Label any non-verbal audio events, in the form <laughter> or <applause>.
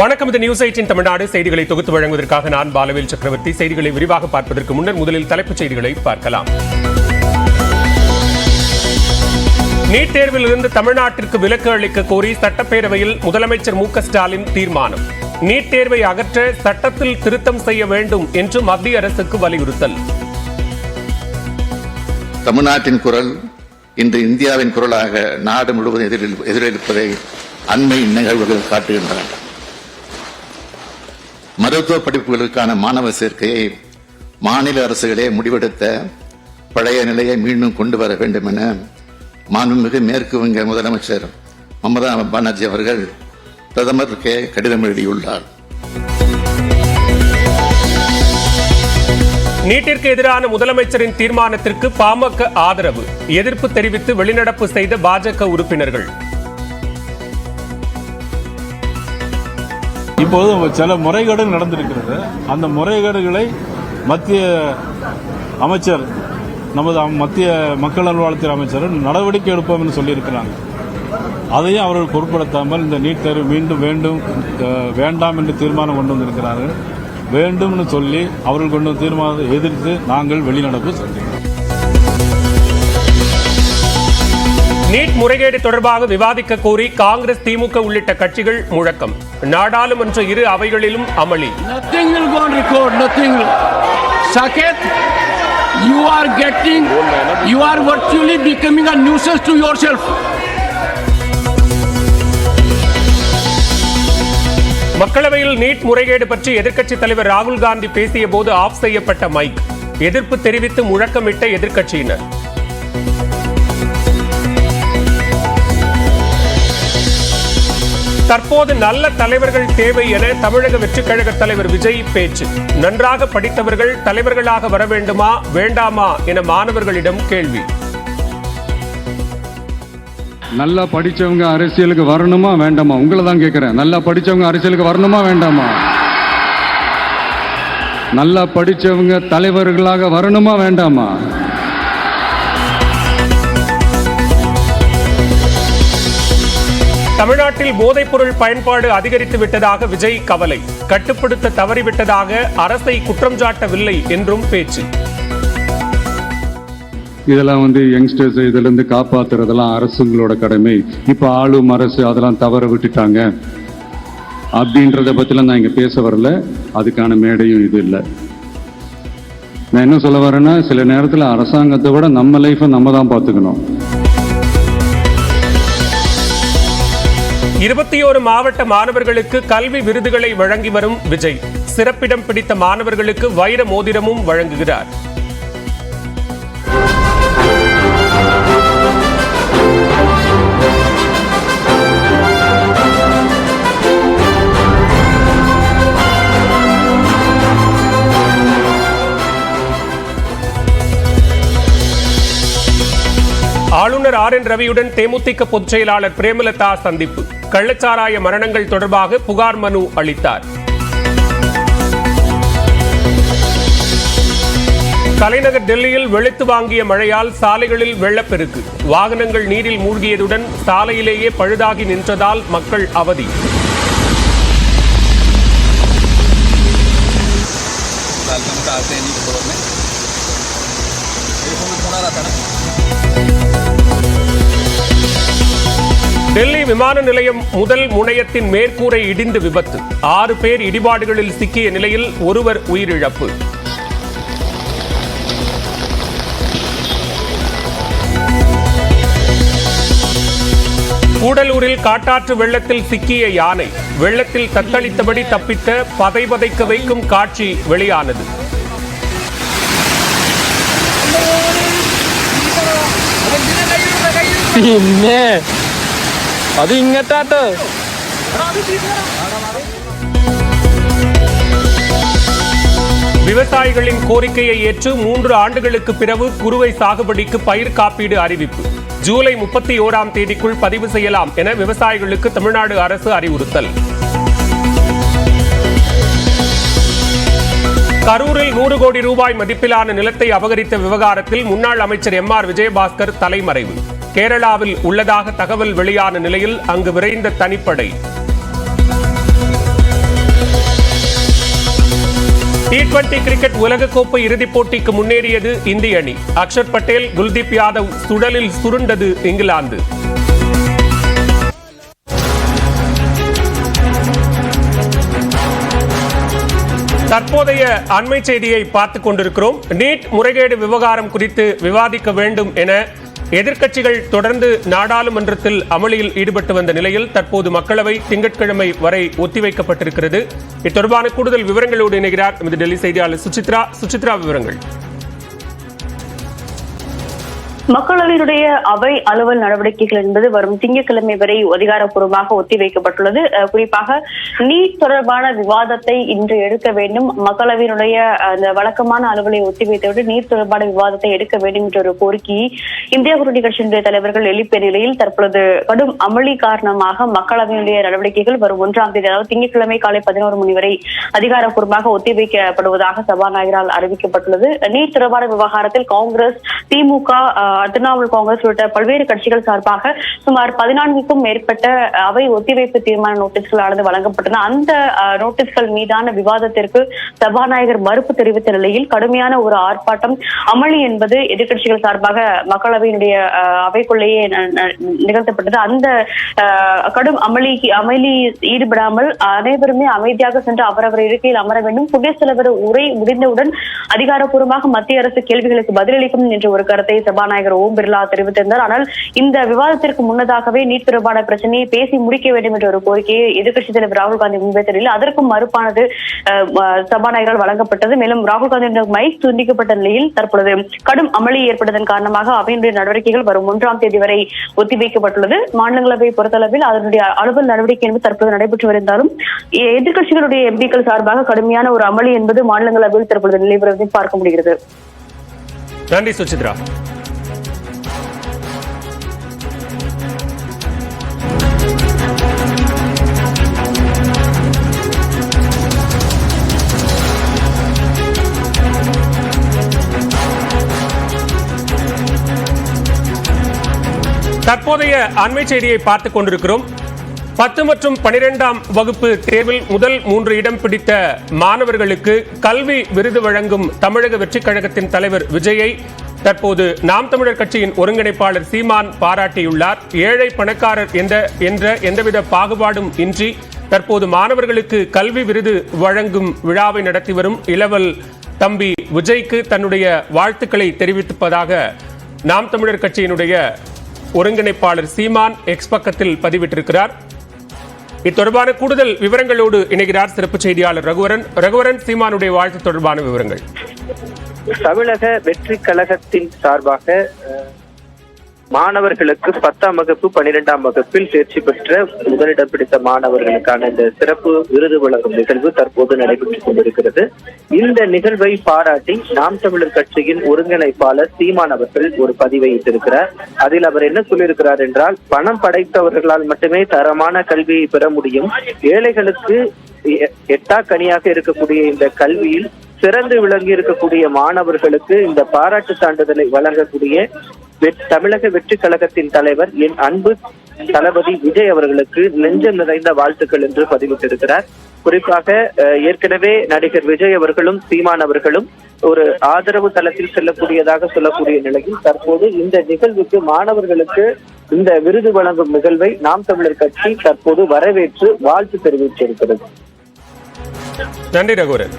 வணக்கம். இது news eighteen Tamil Nadu. செய்திகளை தொகுத்து வழங்குவதற்காக நான் பாலவேல் சக்கரவர்த்தி. செய்திகளை விரிவாக பார்ப்பதற்கு முன்னர் முதலில் தலைப்புச் செய்திகளை பார்க்கலாம். நீட் தேர்வில் இருந்து தமிழ்நாட்டிற்கு விலக்கு அளிக்க கோரி சட்டப்பேரவையில் முதலமைச்சர் மு ஸ்டாலின் தீர்மானம். நீட் தேர்வை அகற்ற சட்டத்தில் திருத்தம் செய்ய வேண்டும் என்று மத்திய அரசுக்கு வலியுறுத்தல். தமிழ்நாட்டின் குரல் இன்று இந்தியாவின் குரலாக நாடு முழுவதும் எதிரில் எதிரொலிப்பதை அண்மை நிகழ்வுகள் காட்டுகின்றன. மருத்துவ படிப்புகளுக்கான மாணவர் சேர்க்கையை மாநில அரசுகளே முடிவெடுத்த பழைய நிலையை மீண்டும் கொண்டு வர வேண்டும் என மாண்புமிகு மேற்கு வங்க முதலமைச்சர் மமதா பானர்ஜி அவர்கள் பிரதமருக்கு கடிதம் எழுதியுள்ளார். நீட்டிற்கு எதிரான முதலமைச்சரின் தீர்மானத்திற்கு பாமக ஆதரவு. எதிர்ப்பு தெரிவித்து வெளிநடப்பு செய்த பாஜக உறுப்பினர்கள். இப்போது சில முறைகேடுகள் நடந்திருக்கிறது. அந்த முறைகேடுகளை மத்திய அமைச்சர் நமது மத்திய மக்கள் நல்வாழ்வுத்துறை அமைச்சர் நடவடிக்கை எடுப்போம் என்று சொல்லியிருக்கிறாங்க. அதையும் அவர்கள் பொருட்படுத்தாமல் இந்த நீட் தேர்வு மீண்டும் வேண்டும் வேண்டாம் என்று தீர்மானம் கொண்டு வந்திருக்கிறார்கள். வேண்டும்னு சொல்லி அவர்கள் கொண்டு தீர்மானத்தை எதிர்த்து நாங்கள் வெளிநடப்பு சென்றோம் நீட் முறைகேடு தொடர்பாக விவாதிக்க கோரி காங்கிரஸ் திமுக உள்ளிட்ட கட்சிகள் முழக்கம் நாடாளுமன்ற இரு அவைகளிலும் அமளி Nothing will go on record, nothing will. Saket, you are getting, you are virtually becoming a nuisance to yourself. மக்களவையில் நீட் முறைகேடு பற்றி எதிர்க்கட்சித் தலைவர் ராகுல் காந்தி பேசிய போது ஆஃப் செய்யப்பட்ட மைக் எதிர்ப்பு தெரிவித்து முழக்கமிட்ட எதிர்க்கட்சியினர் தற்போது நல்ல தலைவர்கள் தேவை என தமிழக வெற்றிக் கழக தலைவர் விஜய் பேச்சு. நன்றாக படித்தவர்கள் தலைவர்களாக வர வேண்டுமா வேண்டாமா என மாணவர்களிடம் கேள்வி. நல்லா படிச்சவங்க அரசியலுக்கு வரணுமா வேண்டாமா? உங்களை தான் கேட்கிறேன் நல்லா படிச்சவங்க அரசியலுக்கு வரணுமா வேண்டாமா? நல்லா படிச்சவங்க தலைவர்களாக வரணுமா வேண்டாமா? தமிழ்நாட்டில் போதைப்பொருள் பயன்பாடு அதிகரித்து விட்டதாக விஜய் கவலை. கட்டுப்படுத்த தவறிவிட்டதாக அரசை குற்றம் சாட்டவில்லை என்றும் பேச்சு. இதெல்லாம் வந்து யங்ஸ்டர்ஸ் இதுல இருந்து காப்பாத்துறதெல்லாம் அரசுங்களோட கடமை. இப்ப ஆளும் அரசு அதெல்லாம் தவற விட்டுட்டாங்க. அப்படின்றத பத்திலாம் நான் இங்க பேச வரல. அதுக்கான மேடையும் இது இல்லை. நான் என்ன சொல்ல வரேன்னா சில நேரத்தில் அரசாங்கத்தை விட நம்ம லைஃபை நம்ம தான் பார்த்துக்கணும். இருபத்தி ஓரு மாவட்ட மாணவர்களுக்கு கல்வி விருதுகளை வழங்கி வரும் விஜய். சிறப்பிடம் பிடித்த மாணவர்களுக்கு வைர மோதிரமும் வழங்குகிறார். ஆளுநர் ஆர் என் ரவியுடன் தேமுதிக பொதுச் செயலாளர் பிரேமலதா சந்திப்பு கள்ளச்சாராய மரணங்கள் தொடர்பாக புகார் மனு அளித்தார் தலைநகர் டெல்லியில் வெளுத்து வாங்கிய மழையால் சாலைகளில் வெள்ளப்பெருக்கு வாகனங்கள் நீரில் மூழ்கியதுடன் சாலையிலேயே பழுதாகி நின்றதால் மக்கள் அவதி चालतं आते नहीं खबर में ये फोन फोन आ रहा था ना டெல்லி விமான நிலையம் முதல் முனையத்தின் மேற்கூரை இடிந்து விபத்து. ஆறு பேர் இடிபாடுகளில் சிக்கிய நிலையில் ஒருவர் உயிரிழப்பு. கூடலூரில் காட்டாற்று வெள்ளத்தில் சிக்கிய யானை வெள்ளத்தில் தத்தளித்தபடி தப்பித்த பதை பதைக்க வைக்கும் காட்சி வெளியானது. <laughs> என்ன അത് ഇങ്ങട്ടാട്ടോ விவசாயிகளின் கோரிக்கையை ஏற்று மூன்று ஆண்டுகளுக்கு பிறகு குறுவை சாகுபடிக்கு பயிர் காப்பீடு அறிவிப்பு ஜூலை முப்பத்தி ஓராம் தேதிக்குள் பதிவு செய்யலாம் என விவசாயிகளுக்கு தமிழ்நாடு அரசு அறிவுறுத்தல் கரூரில் நூறு கோடி ரூபாய் மதிப்பிலான நிலத்தை அபகரித்த விவகாரத்தில் முன்னாள் அமைச்சர் எம் ஆர் விஜயபாஸ்கர் தலைமறைவு கேரளாவில் உள்ளதாக தகவல் வெளியான நிலையில் அங்கு விரைந்த தனிப்படை. டி டுவெண்டி கிரிக்கெட் உலகக்கோப்பை இறுதிப் போட்டிக்கு முன்னேறியது இந்திய அணி. அக்ஷர் பட்டேல் குல்தீப் யாதவ் சுடலில் சுருண்டது இங்கிலாந்து. தற்போதைய அண்மை செய்தியை பார்த்துக் கொண்டிருக்கிறோம். நீட் முறைகேடு விவகாரம் குறித்து விவாதிக்க வேண்டும் என எதிர்க்கட்சிகள் தொடர்ந்து நாடாளுமன்றத்தில் அமளியில் ஈடுபட்டு வந்த நிலையில் தற்போது மக்களவை திங்கட்கிழமை வரை ஒத்திவைக்கப்பட்டிருக்கிறது. இது தொடர்பான கூடுதல் விவரங்களோடு இணைகிறார் நமது டெல்லி செய்தியாளர் சுசித்ரா. சுசித்ரா விவரங்கள். மக்களவையினுடைய அவை அலுவல் நடவடிக்கைகள் என்பது வரும் திங்கட்கிழமை வரை அதிகாரப்பூர்வமாக ஒத்திவைக்கப்பட்டுள்ளது. குறிப்பாக நீட் தொடர்பான விவாதத்தை இன்று எடுக்க வேண்டும். மக்களவையினுடைய அந்த வழக்கமான அலுவலை ஒத்திவைத்துவிட்டு நீட் தொடர்பான விவாதத்தை எடுக்க வேண்டும் என்ற ஒரு கோரிக்கையை இந்திய கூட்டணி கட்சியினுடைய தலைவர்கள் எழுப்பிய நிலையில் தற்பொழுது கடும் அமளி காரணமாக மக்களவையினுடைய நடவடிக்கைகள் வரும் ஒன்றாம் தேதி அதாவது திங்கட்கிழமை காலை பதினோரு மணி வரை அதிகாரப்பூர்வமாக ஒத்திவைக்கப்படுவதாக சபாநாயகரால் அறிவிக்கப்பட்டுள்ளது. நீட் தொடர்பான விவகாரத்தில் காங்கிரஸ் திமுக திரிணாமுல் காங்கிரஸ் உள்ளிட்ட பல்வேறு கட்சிகள் சார்பாக சுமார் பதினான்குக்கும் மேற்பட்ட அவை ஒத்திவைப்பு தீர்மான நோட்டீஸ்களானது வழங்கப்பட்டன. அந்த நோட்டீஸ்கள் மீதான விவாதத்திற்கு சபாநாயகர் மறுப்பு தெரிவித்த நிலையில் கடுமையான ஒரு ஆர்ப்பாட்டம் அமளி என்பது எதிர்கட்சிகள் சார்பாக மக்களவையினுடைய அவைக்குள்ளேயே நிகழ்த்தப்பட்டது. அந்த கடும் அமளி அமளி ஈடுபடாமல் அனைவருமே அமைதியாக சென்று அவரவர் இருக்கையில் அமர வேண்டும். குடியரசுத் தலைவர் உரை முடிந்தவுடன் அதிகாரப்பூர்வமாக மத்திய அரசு கேள்விகளுக்கு பதிலளிக்கும் என்ற ஒரு கருத்தை சபாநாயகர் சபாநாயகர் ஓம் பிர்லா தெரிவித்திருந்தார். ஆனால் இந்த விவாதத்திற்கு முன்னதாகவே நீட் தொடர்பான பிரச்சனையை பேசி முடிக்க வேண்டும் என்ற ஒரு கோரிக்கையை எதிர்க்கட்சித் தலைவர் ராகுல் காந்தி முன்வைத்த அதற்கும் மறுப்பானது சபாநாயகரால் வழங்கப்பட்டது. மேலும் ராகுல் காந்தி மைக் துண்டிக்கப்பட்ட நிலையில் தற்பொழுது கடும் அமளி ஏற்பட்டதன் காரணமாக அவையினுடைய நடவடிக்கைகள் வரும் ஒன்றாம் தேதி வரை ஒத்திவைக்கப்பட்டுள்ளது. மாநிலங்களவை பொறுத்தளவில் அதனுடைய அலுவல் நடவடிக்கை என்பது தற்போது நடைபெற்று வருந்தாலும் எதிர்கட்சிகளுடைய எம்பிக்கள் சார்பாக கடுமையான ஒரு அமளி என்பது மாநிலங்களவையில் தற்பொழுது நிலைபெறுவதை பார்க்க முடிகிறது. நன்றி சுசித்ரா. தற்போதைய அண்மை செய்தியை பார்த்துக் கொண்டிருக்கிறோம். பத்து மற்றும் பனிரெண்டாம் வகுப்பு தேர்வில் முதல் மூன்று இடம் பிடித்த மாணவர்களுக்கு கல்வி விருது வழங்கும் தமிழக வெற்றிக் கழகத்தின் தலைவர் விஜயை தற்போது நாம் தமிழர் கட்சியின் ஒருங்கிணைப்பாளர் சீமான் பாராட்டியுள்ளார். ஏழை பணக்காரர் என்ற என்ற எந்தவித பாகுபாடும் இன்றி தற்போது மாணவர்களுக்கு கல்வி விருது வழங்கும் விழாவை நடத்தி வரும் இளவல் தம்பி விஜய்க்கு தன்னுடைய வாழ்த்துக்களை தெரிவிப்பதாக நாம் தமிழர் கட்சியினுடைய ஒருங்கிணைப்பாளர் சீமான் எக்ஸ் பக்கத்தில் பதிவிட்டிருக்கிறார். இது தொடர்பான கூடுதல் விவரங்களோடு இணைகிறார் சிறப்பு செய்தியாளர் ரகுவரன். ரகுவரன் சீமானுடைய வாழ்த்து தொடர்பான விவரங்கள். தமிழக வெற்றி கழகத்தின் சார்பாக மாணவர்களுக்கு பத்தாம் வகுப்பு பனிரெண்டாம் வகுப்பில் தேர்ச்சி பெற்ற முதலிடம் பிடித்த மாணவர்களுக்கான இந்த சிறப்பு விருது வழங்கும் நிகழ்வு தற்போது நடைபெற்றுக் கொண்டிருக்கிறது. இந்த நிகழ்வை பாராட்டி நாம் தமிழர் கட்சியின் ஒருங்கிணைப்பாளர் சீமான் அவர்கள் ஒரு பதிவை இட்டிருக்கிறார். அதில் அவர் என்ன சொல்லியிருக்கிறார் என்றால் பணம் படைத்தவர்களால் மட்டுமே தரமான கல்வியை பெற முடியும். ஏழைகளுக்கு எ- எட்டா கனியாக இருக்கக்கூடிய இந்த கல்வியில் சிறந்து விளங்கி இருக்கக்கூடிய மாணவர்களுக்கு இந்த பாராட்டு சான்றிதழை வழங்கக்கூடிய வெ- தமிழக வெற்றி கழகத்தின் தலைவர் என் அன்பு தளபதி விஜய் அவர்களுக்கு நெஞ்சம் நிறைந்த வாழ்த்துக்கள் என்று பதிவிட்டிருக்கிறார். குறிப்பாக ஏற்கனவே நடிகர் விஜய் அவர்களும் சீமான் அவர்களும் ஒரு ஆதரவு தளத்தில் செல்லக்கூடியதாக சொல்லக்கூடிய நிலையில் தற்போது இந்த நிகழ்வுக்கு மாணவர்களுக்கு இந்த விருது வழங்கும் நிகழ்வை நாம் தமிழர் கட்சி தற்போது வரவேற்று வாழ்த்து தெரிவித்திருக்கிறது. நன்றி ரகுரன்